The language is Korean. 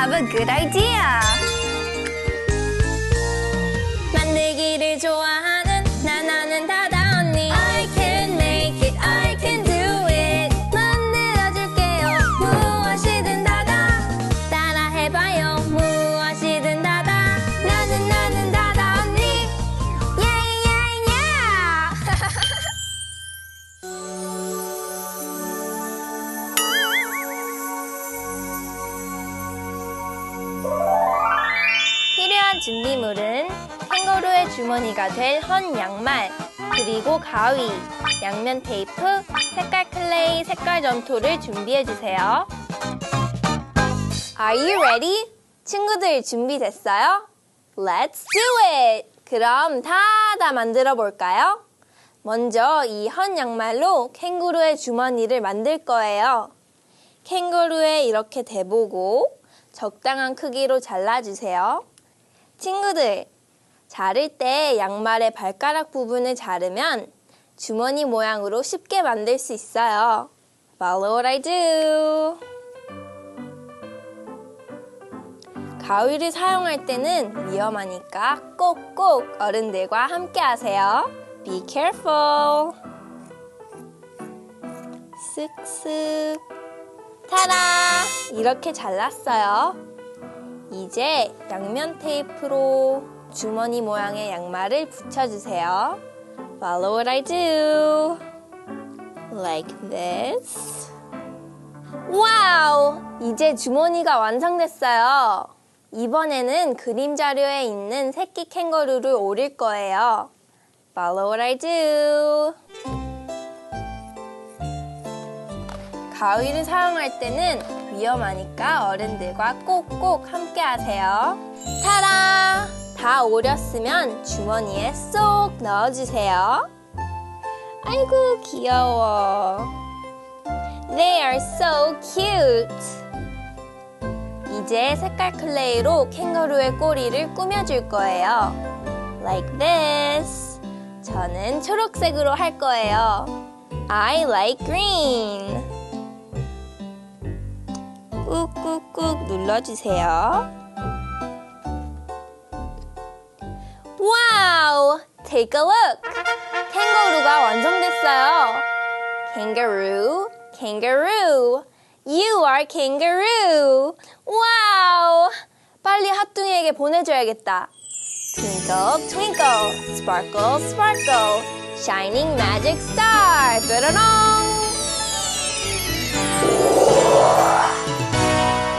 have a good idea. 준비물은 캥거루의 주머니가 될 헌 양말, 그리고 가위, 양면 테이프, 색깔 클레이, 색깔 점토를 준비해 주세요. Are you ready? 친구들 준비됐어요? Let's do it! 그럼 다 다 만들어 볼까요? 먼저 이 헌 양말로 캥거루의 주머니를 만들 거예요. 캥거루에 이렇게 대보고 적당한 크기로 잘라주세요. 친구들, 자를 때 양말의 발가락 부분을 자르면 주머니 모양으로 쉽게 만들 수 있어요. Follow what I do. 가위를 사용할 때는 위험하니까 꼭꼭 어른들과 함께 하세요. Be careful. 쓱쓱. 타라! 이렇게 잘랐어요. 이제 양면 테이프로 주머니 모양의 양말을 붙여주세요. Follow what I do. Like this. 와우! 이제 주머니가 완성됐어요. 이번에는 그림 자료에 있는 새끼 캥거루를 오릴 거예요. Follow what I do. 가위를 사용할 때는 위험하니까 어른들과 꼭꼭 함께 하세요. 타라! 다 오렸으면 주머니에 쏙 넣어주세요. 아이고, 귀여워. They are so cute. 이제 색깔 클레이로 캥거루의 꼬리를 꾸며줄 거예요. Like this. 저는 초록색으로 할 거예요. I like green. 꾹꾹꾹 눌러주세요. 와우! Take a look! 캥거루가 완성됐어요. Kangaroo, kangaroo. You are kangaroo. 와우! 빨리 핫둥이에게 보내줘야겠다. Twinkle, twinkle, sparkle, sparkle, shining magic star. 뾰로롱!